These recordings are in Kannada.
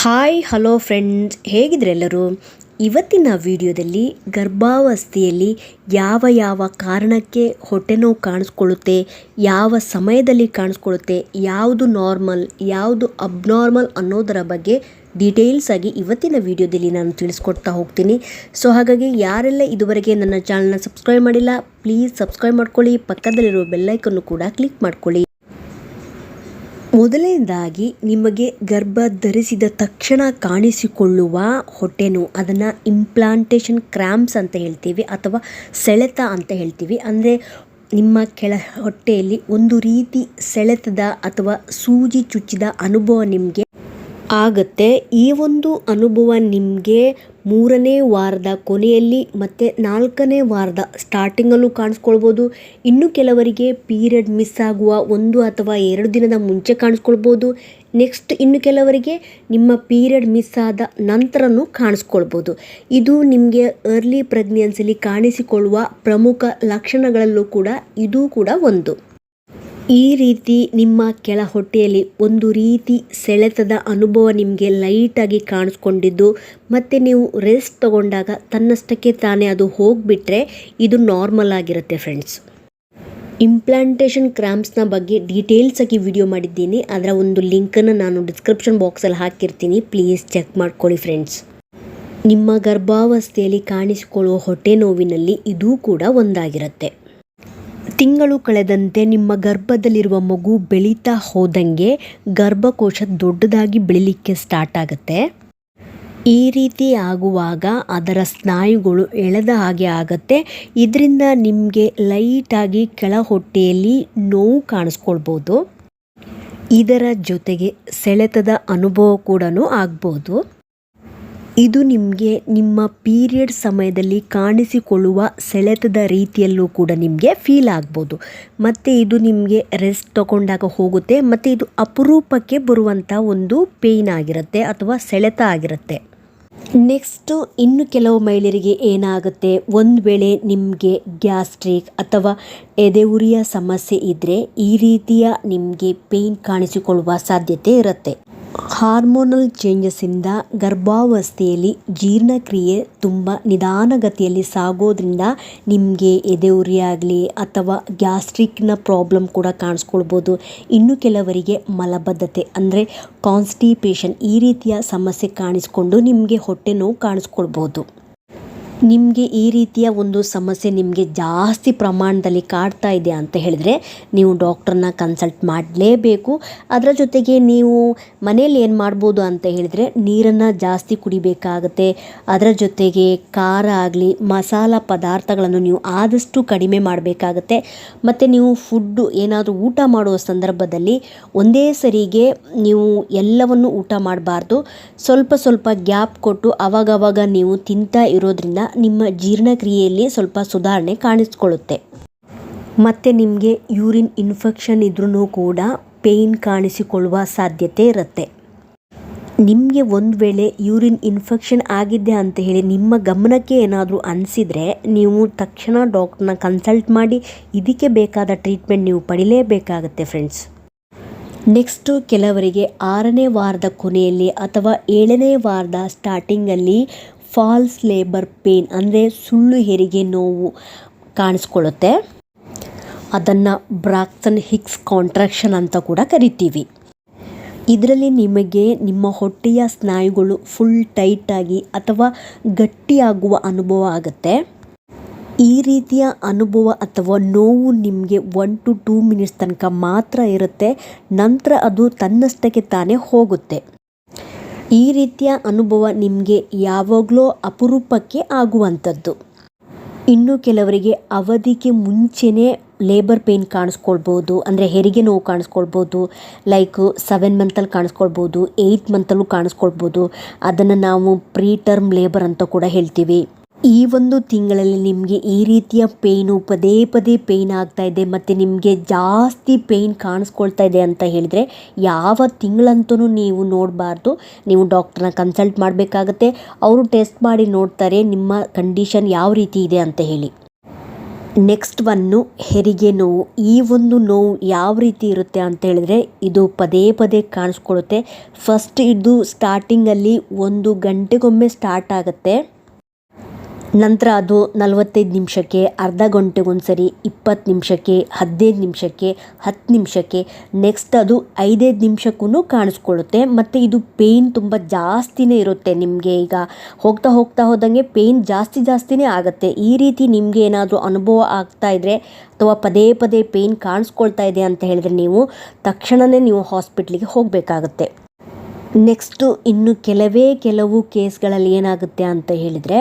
ಹಾಯ್ ಹಲೋ ಫ್ರೆಂಡ್ಸ್ ಹೇಗಿದ್ರೆ ಎಲ್ಲರೂ? ಇವತ್ತಿನ ವಿಡಿಯೋದಲ್ಲಿ ಗರ್ಭಾವಸ್ಥೆಯಲ್ಲಿ ಯಾವ ಯಾವ ಕಾರಣಕ್ಕೆ ಹೊಟ್ಟೆ ನೋವು ಕಾಣಿಸ್ಕೊಳ್ಳುತ್ತೆ, ಯಾವ ಸಮಯದಲ್ಲಿ ಕಾಣಿಸ್ಕೊಳ್ಳುತ್ತೆ, ಯಾವುದು ನಾರ್ಮಲ್ ಯಾವುದು ಅಬ್ನಾರ್ಮಲ್ ಅನ್ನೋದರ ಬಗ್ಗೆ ಡೀಟೇಲ್ಸ್ ಆಗಿ ಇವತ್ತಿನ ವಿಡಿಯೋದಲ್ಲಿ ನಾನು ತಿಳಿಸ್ಕೊಡ್ತಾ ಹೋಗ್ತೀನಿ. ಸೊ ಹಾಗಾಗಿ ಯಾರೆಲ್ಲ ಇದುವರೆಗೆ ನನ್ನ ಚಾನಲ್ನ ಸಬ್ಸ್ಕ್ರೈಬ್ ಮಾಡಿಲ್ಲ ಪ್ಲೀಸ್ ಸಬ್ಸ್ಕ್ರೈಬ್ ಮಾಡ್ಕೊಳ್ಳಿ. ಪಕ್ಕದಲ್ಲಿರೋ ಬೆಲ್ಲೈಕನ್ನು ಕೂಡ ಕ್ಲಿಕ್ ಮಾಡ್ಕೊಳ್ಳಿ. ಮೊದಲನೇದಾಗಿ ನಿಮಗೆ ಗರ್ಭ ಧರಿಸಿದ ತಕ್ಷಣ ಕಾಣಿಸಿಕೊಳ್ಳುವ ಹೊಟ್ಟೆ ನೋವು ಅದನ್ನು ಇಂಪ್ಲಾಂಟೇಷನ್ ಕ್ರ್ಯಾಂಪ್ಸ್ ಅಂತ ಹೇಳ್ತೀವಿ, ಅಥವಾ ಸೆಳೆತ ಅಂತ ಹೇಳ್ತೀವಿ. ಅಂದರೆ ನಿಮ್ಮ ಕೆಳ ಹೊಟ್ಟೆಯಲ್ಲಿ ಒಂದು ರೀತಿ ಸೆಳೆತದ ಅಥವಾ ಸೂಜಿ ಚುಚ್ಚಿದ ಅನುಭವ ನಿಮಗೆ ಆಗುತ್ತೆ. ಈ ಒಂದು ಅನುಭವ ನಿಮಗೆ ಮೂರನೇ ವಾರದ ಕೊನೆಯಲ್ಲಿ ಮತ್ತು ನಾಲ್ಕನೇ ವಾರದ ಸ್ಟಾರ್ಟಿಂಗಲ್ಲೂ ಕಾಣಿಸ್ಕೊಳ್ಬೋದು. ಇನ್ನು ಕೆಲವರಿಗೆ ಪೀರಿಯಡ್ ಮಿಸ್ ಆಗುವ ಒಂದು ಅಥವಾ ಎರಡು ದಿನದ ಮುಂಚೆ ಕಾಣಿಸ್ಕೊಳ್ಬೋದು. ನೆಕ್ಸ್ಟ್ ಇನ್ನು ಕೆಲವರಿಗೆ ನಿಮ್ಮ ಪೀರಿಯಡ್ ಮಿಸ್ ಆದ ನಂತರನೂ ಕಾಣಿಸ್ಕೊಳ್ಬೋದು. ಇದು ನಿಮಗೆ ಅರ್ಲಿ ಪ್ರೆಗ್ನೆನ್ಸಿಲಿ ಕಾಣಿಸಿಕೊಳ್ಳುವ ಪ್ರಮುಖ ಲಕ್ಷಣಗಳಲ್ಲೂ ಕೂಡ ಇದು ಕೂಡ ಒಂದು. ಈ ರೀತಿ ನಿಮ್ಮ ಕೆಳ ಹೊಟ್ಟೆಯಲ್ಲಿ ಒಂದು ರೀತಿ ಸೆಳೆತದ ಅನುಭವ ನಿಮಗೆ ಲೈಟಾಗಿ ಕಾಣಿಸ್ಕೊಂಡಿದ್ದು, ಮತ್ತು ನೀವು ರೆಸ್ಟ್ ತಗೊಂಡಾಗ ತನ್ನಷ್ಟಕ್ಕೆ ತಾನೇ ಅದು ಹೋಗಿಬಿಟ್ರೆ ಇದು ನಾರ್ಮಲ್ ಆಗಿರುತ್ತೆ ಫ್ರೆಂಡ್ಸ್. ಇಂಪ್ಲಾಂಟೇಷನ್ ಕ್ರಾಂಪ್ಸ್ನ ಬಗ್ಗೆ ಡೀಟೇಲ್ಸ್ ಆಗಿ ವಿಡಿಯೋ ಮಾಡಿದ್ದೀನಿ. ಅದರ ಒಂದು ಲಿಂಕನ್ನು ನಾನು ಡಿಸ್ಕ್ರಿಪ್ಷನ್ ಬಾಕ್ಸಲ್ಲಿ ಹಾಕಿರ್ತೀನಿ. ಪ್ಲೀಸ್ ಚೆಕ್ ಮಾಡ್ಕೊಳ್ಳಿ ಫ್ರೆಂಡ್ಸ್. ನಿಮ್ಮ ಗರ್ಭಾವಸ್ಥೆಯಲ್ಲಿ ಕಾಣಿಸಿಕೊಳ್ಳುವ ಹೊಟ್ಟೆ ನೋವಿನಲ್ಲಿ ಇದೂ ಕೂಡ ಒಂದಾಗಿರುತ್ತೆ. ತಿಂಗಳು ಕಳೆದಂತೆ ನಿಮ್ಮ ಗರ್ಭದಲ್ಲಿರುವ ಮಗು ಬೆಳೀತಾ ಹೋದಂಗೆ ಗರ್ಭಕೋಶ ದೊಡ್ಡದಾಗಿ ಬೆಳಿಲಿಕ್ಕೆ ಸ್ಟಾರ್ಟ್ ಆಗುತ್ತೆ. ಈ ರೀತಿ ಆಗುವಾಗ ಅದರ ಸ್ನಾಯುಗಳು ಎಳೆದ ಹಾಗೆ ಆಗುತ್ತೆ. ಇದರಿಂದ ನಿಮಗೆ ಲೈಟಾಗಿ ಕೆಳ ಹೊಟ್ಟೆಯಲ್ಲಿ ನೋವು ಕಾಣಿಸ್ಕೊಳ್ಬೋದು. ಇದರ ಜೊತೆಗೆ ಸೆಳೆತದ ಅನುಭವ ಕೂಡ ಆಗ್ಬೋದು. ಇದು ನಿಮಗೆ ನಿಮ್ಮ ಪೀರಿಯಡ್ ಸಮಯದಲ್ಲಿ ಕಾಣಿಸಿಕೊಳ್ಳುವ ಸೆಳೆತದ ರೀತಿಯಲ್ಲೂ ಕೂಡ ನಿಮಗೆ ಫೀಲ್ ಆಗ್ಬೋದು. ಮತ್ತು ಇದು ನಿಮಗೆ ರೆಸ್ಟ್ ತಗೊಂಡಾಗ ಹೋಗುತ್ತೆ, ಮತ್ತು ಇದು ಅಪರೂಪಕ್ಕೆ ಬರುವಂಥ ಒಂದು ಪೇಯ್ನ್ ಆಗಿರುತ್ತೆ ಅಥವಾ ಸೆಳೆತ ಆಗಿರುತ್ತೆ. ನೆಕ್ಸ್ಟು ಇನ್ನು ಕೆಲವು ಮಹಿಳೆಯರಿಗೆ ಏನಾಗುತ್ತೆ? ಒಂದು ವೇಳೆ ನಿಮಗೆ ಗ್ಯಾಸ್ಟ್ರಿಕ್ ಅಥವಾ ಎದೆ ಉರಿಯ ಸಮಸ್ಯೆ ಇದ್ದರೆ ಈ ರೀತಿಯ ನಿಮಗೆ ಪೇಯ್ನ್ ಕಾಣಿಸಿಕೊಳ್ಳುವ ಸಾಧ್ಯತೆ ಇರುತ್ತೆ. ಹಾರ್ಮೋನಲ್ ಚೇಂಜಸ್ಸಿಂದ ಗರ್ಭಾವಸ್ಥೆಯಲ್ಲಿ ಜೀರ್ಣಕ್ರಿಯೆ ತುಂಬ ನಿಧಾನಗತಿಯಲ್ಲಿ ಸಾಗೋದ್ರಿಂದ ನಿಮಗೆ ಎದೆ ಉರಿ ಆಗಲಿ ಅಥವಾ ಗ್ಯಾಸ್ಟ್ರಿಕ್ನ ಪ್ರಾಬ್ಲಮ್ ಕೂಡ ಕಾಣಿಸ್ಕೊಳ್ಬೋದು. ಇನ್ನು ಕೆಲವರಿಗೆ ಮಲಬದ್ಧತೆ, ಅಂದರೆ ಕಾನ್ಸ್ಟಿಪೇಷನ್ ಈ ರೀತಿಯ ಸಮಸ್ಯೆ ಕಾಣಿಸ್ಕೊಂಡು ನಿಮಗೆ ಹೊಟ್ಟೆ ನೋವು ಕಾಣಿಸ್ಕೊಳ್ಬೋದು. ನಿಮಗೆ ಈ ರೀತಿಯ ಒಂದು ಸಮಸ್ಯೆ ನಿಮಗೆ ಜಾಸ್ತಿ ಪ್ರಮಾಣದಲ್ಲಿ ಕಾಡ್ತಾ ಇದೆ ಅಂತ ಹೇಳಿದರೆ ನೀವು ಡಾಕ್ಟ್ರನ್ನ ಕನ್ಸಲ್ಟ್ ಮಾಡಲೇಬೇಕು. ಅದರ ಜೊತೆಗೆ ನೀವು ಮನೇಲಿ ಏನು ಮಾಡ್ಬೋದು ಅಂತ ಹೇಳಿದರೆ ನೀರನ್ನು ಜಾಸ್ತಿ ಕುಡಿಬೇಕಾಗತ್ತೆ. ಅದರ ಜೊತೆಗೆ ಖಾರ ಆಗಲಿ, ಮಸಾಲ ಪದಾರ್ಥಗಳನ್ನು ನೀವು ಆದಷ್ಟು ಕಡಿಮೆ ಮಾಡಬೇಕಾಗತ್ತೆ. ಮತ್ತು ನೀವು ಫುಡ್ಡು ಏನಾದರೂ ಊಟ ಮಾಡುವ ಸಂದರ್ಭದಲ್ಲಿ ಒಂದೇ ಸರಿಗೆ ನೀವು ಎಲ್ಲವನ್ನು ಊಟ ಮಾಡಬಾರ್ದು. ಸ್ವಲ್ಪ ಸ್ವಲ್ಪ ಗ್ಯಾಪ್ ಕೊಟ್ಟು ಅವಾಗವಾಗ ನೀವು ತಿಂತಾ ಇರೋದ್ರಿಂದ ನಿಮ್ಮ ಜೀರ್ಣಕ್ರಿಯೆಯಲ್ಲಿ ಸ್ವಲ್ಪ ಸುಧಾರಣೆ ಕಾಣಿಸ್ಕೊಳ್ಳುತ್ತೆ. ಮತ್ತು ನಿಮಗೆ ಯೂರಿನ್ ಇನ್ಫೆಕ್ಷನ್ ಇದ್ರೂ ಕೂಡ ಪೇಯ್ನ್ ಕಾಣಿಸಿಕೊಳ್ಳುವ ಸಾಧ್ಯತೆ ಇರುತ್ತೆ. ನಿಮಗೆ ಒಂದು ವೇಳೆ ಯೂರಿನ್ ಇನ್ಫೆಕ್ಷನ್ ಆಗಿದೆ ಅಂತ ಹೇಳಿ ನಿಮ್ಮ ಗಮನಕ್ಕೆ ಏನಾದರೂ ಅನಿಸಿದರೆ ನೀವು ತಕ್ಷಣ ಡಾಕ್ಟ್ರನ್ನ ಕನ್ಸಲ್ಟ್ ಮಾಡಿ ಇದಕ್ಕೆ ಬೇಕಾದ ಟ್ರೀಟ್ಮೆಂಟ್ ನೀವು ಪಡಿಲೇಬೇಕಾಗತ್ತೆ ಫ್ರೆಂಡ್ಸ್. ನೆಕ್ಸ್ಟು ಕೆಲವರಿಗೆ ಆರನೇ ವಾರದ ಕೊನೆಯಲ್ಲಿ ಅಥವಾ ಏಳನೇ ವಾರದ ಸ್ಟಾರ್ಟಿಂಗಲ್ಲಿ ಫಾಲ್ಸ್ ಲೇಬರ್ ಪೇನ್, ಅಂದರೆ ಸುಳ್ಳು ಹೆರಿಗೆ ನೋವು ಕಾಣಿಸ್ಕೊಳ್ಳುತ್ತೆ. ಅದನ್ನು ಬ್ರಾಕ್ಸನ್ ಹಿಕ್ಸ್ ಕಾಂಟ್ರಾಕ್ಷನ್ ಅಂತ ಕೂಡ ಕರಿತೀವಿ. ಇದರಲ್ಲಿ ನಿಮಗೆ ನಿಮ್ಮ ಹೊಟ್ಟೆಯ ಸ್ನಾಯುಗಳು ಫುಲ್ ಟೈಟಾಗಿ ಅಥವಾ ಗಟ್ಟಿಯಾಗುವ ಅನುಭವ ಆಗುತ್ತೆ. ಈ ರೀತಿಯ ಅನುಭವ ಅಥವಾ ನೋವು ನಿಮಗೆ ಒನ್ ಟು ಟೂ ಮಿನಿಟ್ಸ್ ತನಕ ಮಾತ್ರ ಇರುತ್ತೆ. ನಂತರ ಅದು ತನ್ನಷ್ಟಕ್ಕೆ ತಾನೇ ಹೋಗುತ್ತೆ. ಈ ರೀತಿಯ ಅನುಭವ ನಿಮಗೆ ಯಾವಾಗಲೂ ಅಪರೂಪಕ್ಕೆ ಆಗುವಂಥದ್ದು. ಇನ್ನು ಕೆಲವರಿಗೆ ಅವಧಿಗೆ ಮುಂಚೆನೇ ಲೇಬರ್ ಪೇನ್ ಕಾಣಿಸ್ಕೊಳ್ಬೋದು, ಅಂದರೆ ಹೆರಿಗೆ ನೋವು ಕಾಣಿಸ್ಕೊಳ್ಬೋದು ಲೈಕ್ ಸೆವೆನ್ ಮಂತಲ್ಲಿ ಕಾಣಿಸ್ಕೊಳ್ಬೋದು ಏಯ್ಟ್ ಮಂತಲ್ಲೂ ಕಾಣಿಸ್ಕೊಳ್ಬೋದು. ಅದನ್ನು ನಾವು ಪ್ರೀ ಟರ್ಮ್ ಲೇಬರ್ ಅಂತ ಕೂಡ ಹೇಳ್ತೀವಿ. ಈ ಒಂದು ತಿಂಗಳಲ್ಲಿ ನಿಮಗೆ ಈ ರೀತಿಯ ಪೇಯ್ನು, ಪದೇ ಪದೇ ಪೇಯ್ನ್ ಆಗ್ತಾ ಇದೆ ಮತ್ತು ನಿಮಗೆ ಜಾಸ್ತಿ ಪೇಯ್ನ್ ಕಾಣಿಸ್ಕೊಳ್ತಾ ಇದೆ ಅಂತ ಹೇಳಿದರೆ ಯಾವ ತಿಂಗಳಂತೂ ನೀವು ನೋಡಬಾರ್ದು. ನೀವು ಡಾಕ್ಟ್ರನ್ನ ಕನ್ಸಲ್ಟ್ ಮಾಡಬೇಕಾಗತ್ತೆ. ಅವರು ಟೆಸ್ಟ್ ಮಾಡಿ ನೋಡ್ತಾರೆ ನಿಮ್ಮ ಕಂಡೀಷನ್ ಯಾವ ರೀತಿ ಇದೆ ಅಂತ ಹೇಳಿ. ನೆಕ್ಸ್ಟ್ ಒನ್ನು ಹೆರಿಗೆ ನೋವು. ಈ ಒಂದು ನೋವು ಯಾವ ರೀತಿ ಇರುತ್ತೆ ಅಂತ ಹೇಳಿದ್ರೆ ಇದು ಪದೇ ಪದೇ ಕಾಣಿಸ್ಕೊಳ್ಳುತ್ತೆ ಫಸ್ಟ್ ಇದು ಸ್ಟಾರ್ಟಿಂಗಲ್ಲಿ ಒಂದು ಗಂಟೆಗೊಮ್ಮೆ ಸ್ಟಾರ್ಟ್ ಆಗುತ್ತೆ. ನಂತರ ಅದು ನಲವತ್ತೈದು ನಿಮಿಷಕ್ಕೆ, ಅರ್ಧ ಗಂಟೆಗೊಂದು ಸರಿ ಇಪ್ಪತ್ತು ನಿಮಿಷಕ್ಕೆ, ಹದಿನೈದು ನಿಮಿಷಕ್ಕೆ, ಹತ್ತು ನಿಮಿಷಕ್ಕೆ ನೆಕ್ಸ್ಟ್ ಅದು ಐದೈದು ನಿಮಿಷಕ್ಕೂ ಕಾಣಿಸ್ಕೊಳ್ಳುತ್ತೆ. ಮತ್ತು ಇದು ಪೇಯ್ನ್ ತುಂಬ ಜಾಸ್ತಿನೇ ಇರುತ್ತೆ ನಿಮಗೆ. ಈಗ ಹೋಗ್ತಾ ಹೋಗ್ತಾ ಹೋದಂಗೆ ಪೇಯ್ನ್ ಜಾಸ್ತಿ ಜಾಸ್ತಿನೇ ಆಗುತ್ತೆ. ಈ ರೀತಿ ನಿಮಗೆ ಏನಾದರೂ ಅನುಭವ ಆಗ್ತಾ ಇದ್ದರೆ ಅಥವಾ ಪದೇ ಪದೇ ಪೇಯ್ನ್ ಕಾಣಿಸ್ಕೊಳ್ತಾ ಇದೆ ಅಂತ ಹೇಳಿದ್ರೆ ನೀವು ತಕ್ಷಣವೇ ನೀವು ಹಾಸ್ಪಿಟ್ಲಿಗೆ ಹೋಗಬೇಕಾಗುತ್ತೆ. ನೆಕ್ಸ್ಟು ಇನ್ನು ಕೆಲವೇ ಕೆಲವು ಕೇಸ್ಗಳಲ್ಲಿ ಏನಾಗುತ್ತೆ ಅಂತ ಹೇಳಿದರೆ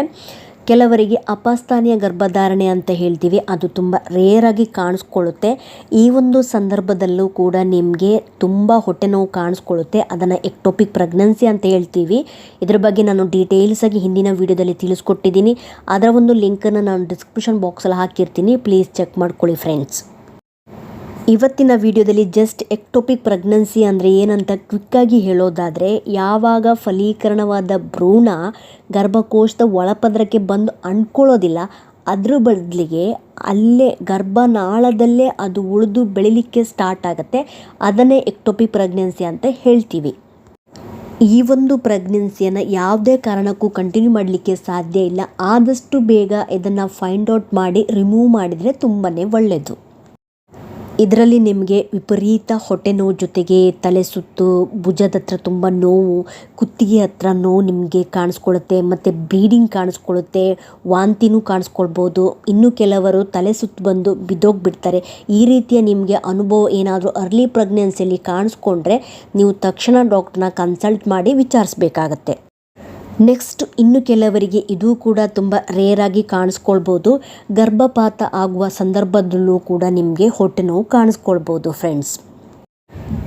ಕೆಲವರಿಗೆ ಅಪಸ್ಥಾನೀಯ ಗರ್ಭಧಾರಣೆ ಅಂತ ಹೇಳ್ತೀವಿ. ಅದು ತುಂಬ ರೇರಾಗಿ ಕಾಣಿಸ್ಕೊಳ್ಳುತ್ತೆ. ಈ ಒಂದು ಸಂದರ್ಭದಲ್ಲೂ ಕೂಡ ನಿಮಗೆ ತುಂಬ ಹೊಟ್ಟೆ ನೋವು ಕಾಣಿಸ್ಕೊಳ್ಳುತ್ತೆ. ಅದನ್ನು ಎಕ್ಟೋಪಿಕ್ ಪ್ರೆಗ್ನೆನ್ಸಿ ಅಂತ ಹೇಳ್ತೀವಿ. ಇದ್ರ ಬಗ್ಗೆ ನಾನು ಡೀಟೇಲ್ಸಾಗಿ ಹಿಂದಿನ ವೀಡಿಯೋದಲ್ಲಿ ತಿಳಿಸ್ಕೊಟ್ಟಿದ್ದೀನಿ. ಅದರ ಒಂದು ಲಿಂಕನ್ನು ನಾನು ಡಿಸ್ಕ್ರಿಪ್ಷನ್ ಬಾಕ್ಸಲ್ಲಿ ಹಾಕಿರ್ತೀನಿ. ಪ್ಲೀಸ್ ಚೆಕ್ ಮಾಡ್ಕೊಳ್ಳಿ ಫ್ರೆಂಡ್ಸ್ ಇವತ್ತಿನ ವಿಡಿಯೋದಲ್ಲಿ ಜಸ್ಟ್ ಎಕ್ಟೋಪಿಕ್ ಪ್ರೆಗ್ನೆನ್ಸಿ ಅಂದರೆ ಏನಂತ ಕ್ವಿಕ್ಕಾಗಿ ಹೇಳೋದಾದರೆ, ಯಾವಾಗ ಫಲೀಕರಣವಾದ ಭ್ರೂಣ ಗರ್ಭಕೋಶದ ಒಳಪದರಕ್ಕೆ ಬಂದು ಅಂಟ್ಕೊಳ್ಳೋದಿಲ್ಲ, ಅದ್ರ ಬದಲಿಗೆ ಅಲ್ಲೇ ಗರ್ಭನಾಳದಲ್ಲೇ ಅದು ಉಳಿದು ಬೆಳಿಲಿಕ್ಕೆ ಸ್ಟಾರ್ಟ್ ಆಗುತ್ತೆ. ಅದನ್ನೇ ಎಕ್ಟೋಪಿಕ್ ಪ್ರೆಗ್ನೆನ್ಸಿ ಅಂತ ಹೇಳ್ತೀವಿ. ಈ ಒಂದು ಪ್ರೆಗ್ನೆನ್ಸಿಯನ್ನು ಯಾವುದೇ ಕಾರಣಕ್ಕೂ ಕಂಟಿನ್ಯೂ ಮಾಡಲಿಕ್ಕೆ ಸಾಧ್ಯ ಇಲ್ಲ. ಆದಷ್ಟು ಬೇಗ ಇದನ್ನು ಫೈಂಡ್ ಔಟ್ ಮಾಡಿ ರಿಮೂವ್ ಮಾಡಿದರೆ ತುಂಬಾ ಒಳ್ಳೆಯದು ಇದರಲ್ಲಿ ನಿಮಗೆ ವಿಪರೀತ ಹೊಟ್ಟೆ ನೋವು ಜೊತೆಗೆ ತಲೆ ಸುತ್ತು, ಭುಜದ ಹತ್ರ ತುಂಬ ನೋವು, ಕುತ್ತಿಗೆ ಹತ್ರ ನೋವು ನಿಮಗೆ ಕಾಣಿಸ್ಕೊಳ್ಳುತ್ತೆ, ಮತ್ತು ಬ್ಲೀಡಿಂಗ್ ಕಾಣಿಸ್ಕೊಳ್ಳುತ್ತೆ, ವಾಂತಿನೂ ಕಾಣಿಸ್ಕೊಳ್ಬೋದು. ಇನ್ನು ಕೆಲವರು ತಲೆ ಸುತ್ತು ಬಂದು ಬಿದ್ದೋಗ್ಬಿಡ್ತಾರೆ. ಈ ರೀತಿಯ ನಿಮಗೆ ಅನುಭವ ಏನಾದರೂ ಅರ್ಲಿ ಪ್ರೆಗ್ನೆನ್ಸಿಯಲ್ಲಿ ಕಾಣಿಸ್ಕೊಂಡ್ರೆ ನೀವು ತಕ್ಷಣ ಡಾಕ್ಟ್ರನ್ನ ಕನ್ಸಲ್ಟ್ ಮಾಡಿ ವಿಚಾರಿಸ್ಬೇಕಾಗತ್ತೆ. ನೆಕ್ಸ್ಟ್ ಇನ್ನು ಕೆಲವರಿಗೆ ಇದು ಕೂಡ ತುಂಬ ರೇರಾಗಿ ಕಾಣಿಸ್ಕೊಳ್ಬೋದು. ಗರ್ಭಪಾತ ಆಗುವ ಸಂದರ್ಭದಲ್ಲೂ ಕೂಡ ನಿಮಗೆ ಹೊಟ್ಟೆ ನೋವು ಕಾಣಿಸ್ಕೊಳ್ಬೋದು ಫ್ರೆಂಡ್ಸ್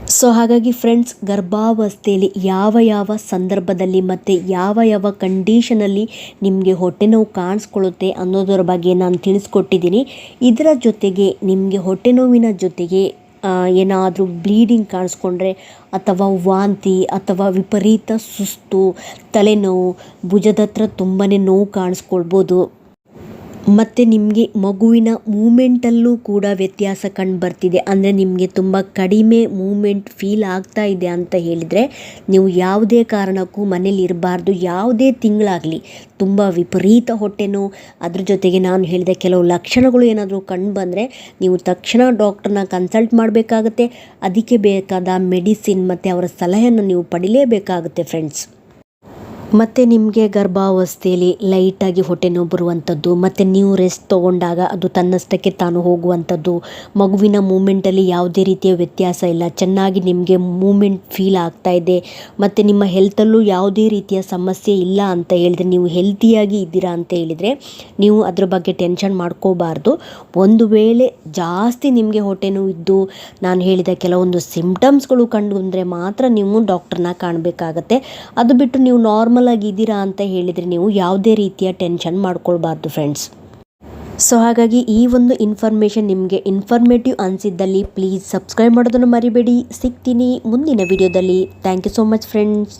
ಸೊ ಹಾಗಾಗಿ ಫ್ರೆಂಡ್ಸ್ ಗರ್ಭಾವಸ್ಥೆಯಲ್ಲಿ ಯಾವ ಯಾವ ಸಂದರ್ಭದಲ್ಲಿ ಮತ್ತು ಯಾವ ಯಾವ ಕಂಡೀಷನಲ್ಲಿ ನಿಮಗೆ ಹೊಟ್ಟೆ ನೋವು ಕಾಣಿಸ್ಕೊಳ್ಳುತ್ತೆ ಅನ್ನೋದರ ಬಗ್ಗೆ ನಾನು ತಿಳಿಸ್ಕೊಟ್ಟಿದ್ದೀನಿ. ಇದರ ಜೊತೆಗೆ ನಿಮಗೆ ಹೊಟ್ಟೆ ನೋವಿನ ಜೊತೆಗೆ ಏನಾದರೂ ಬ್ಲೀಡಿಂಗ್ ಕಾಣಿಸ್ಕೊಂಡ್ರೆ ಅಥವಾ ವಾಂತಿ ಅಥವಾ ವಿಪರೀತ ಸುಸ್ತು ತಲೆನೋವು ಭುಜದ ಹತ್ರ ತುಂಬಾ ನೋವು ಕಾಣಿಸ್ಕೊಳ್ಬೋದು. ಮತ್ತು ನಿಮಗೆ ಮಗುವಿನ ಮೂಮೆಂಟಲ್ಲೂ ಕೂಡ ವ್ಯತ್ಯಾಸ ಕಂಡು ಬರ್ತಿದೆ. ಅಂದರೆ ನಿಮಗೆ ತುಂಬ ಕಡಿಮೆ ಮೂಮೆಂಟ್ ಫೀಲ್ ಆಗ್ತಾ ಇದೆ ಅಂತ ಹೇಳಿದರೆ ನೀವು ಯಾವುದೇ ಕಾರಣಕ್ಕೂ ಮನೇಲಿ ಇರಬಾರ್ದು. ಯಾವುದೇ ತಿಂಗಳಾಗಲಿ ತುಂಬ ವಿಪರೀತ ಹೊಟ್ಟೆನೋ, ಅದ್ರ ಜೊತೆಗೆ ನಾನು ಹೇಳಿದ ಕೆಲವು ಲಕ್ಷಣಗಳು ಏನಾದರೂ ಕಂಡು ಬಂದರೆ ನೀವು ತಕ್ಷಣ ಡಾಕ್ಟ್ರನ್ನ ಕನ್ಸಲ್ಟ್ ಮಾಡಬೇಕಾಗತ್ತೆ. ಅದಕ್ಕೆ ಬೇಕಾದ ಮೆಡಿಸಿನ್ ಮತ್ತು ಅವರ ಸಲಹೆಯನ್ನು ನೀವು ಪಡಿಲೇಬೇಕಾಗುತ್ತೆ ಫ್ರೆಂಡ್ಸ್ ಮತ್ತು ನಿಮಗೆ ಗರ್ಭಾವಸ್ಥೆಯಲ್ಲಿ ಲೈಟಾಗಿ ಹೊಟ್ಟೆ ನೋವು ಬರುವಂಥದ್ದು, ಮತ್ತು ನೀವು ರೆಸ್ಟ್ ತೊಗೊಂಡಾಗ ಅದು ತನ್ನಷ್ಟಕ್ಕೆ ತಾನು ಹೋಗುವಂಥದ್ದು, ಮಗುವಿನ ಮೂಮೆಂಟಲ್ಲಿ ಯಾವುದೇ ರೀತಿಯ ವ್ಯತ್ಯಾಸ ಇಲ್ಲ, ಚೆನ್ನಾಗಿ ನಿಮಗೆ ಮೂಮೆಂಟ್ ಫೀಲ್ ಆಗ್ತಾ ಇದೆ, ಮತ್ತು ನಿಮ್ಮ ಹೆಲ್ತಲ್ಲೂ ಯಾವುದೇ ರೀತಿಯ ಸಮಸ್ಯೆ ಇಲ್ಲ ಅಂತ ಹೇಳಿದ್ರೆ, ನೀವು ಹೆಲ್ತಿಯಾಗಿ ಇದ್ದೀರಾ ಅಂತ ಹೇಳಿದರೆ, ನೀವು ಅದ್ರ ಬಗ್ಗೆ ಟೆನ್ಷನ್ ಮಾಡ್ಕೋಬಾರ್ದು. ಒಂದು ವೇಳೆ ಜಾಸ್ತಿ ನಿಮಗೆ ಹೊಟ್ಟೆ ನೋವು ಇದ್ದು ನಾನು ಹೇಳಿದ ಕೆಲವೊಂದು ಸಿಂಪ್ಟಮ್ಸ್ಗಳು ಕಂಡು ಮಾತ್ರ ನೀವು ಡಾಕ್ಟ್ರನ್ನ ಕಾಣಬೇಕಾಗತ್ತೆ. ಅದು ಬಿಟ್ಟು ನೀವು ನಾರ್ಮಲ್ ಆಗಿದ್ದೀರಾ ಅಂತ ಹೇಳಿದರೆ ನೀವು ಯಾವುದೇ ರೀತಿಯ ಟೆನ್ಷನ್ ಮಾಡ್ಕೊಳ್ಬಾರ್ದು ಫ್ರೆಂಡ್ಸ್ ಸೊ ಹಾಗಾಗಿ ಈ ಒಂದು ಇನ್ಫಾರ್ಮೇಷನ್ ನಿಮಗೆ ಇನ್ಫಾರ್ಮೇಟಿವ್ ಅನಿಸಿದ್ದಲ್ಲಿ ಪ್ಲೀಸ್ ಸಬ್ಸ್ಕ್ರೈಬ್ ಮಾಡೋದನ್ನು ಮರಿಬೇಡಿ. ಸಿಗ್ತೀನಿ ಮುಂದಿನ ವಿಡಿಯೋದಲ್ಲಿ thank you so much friends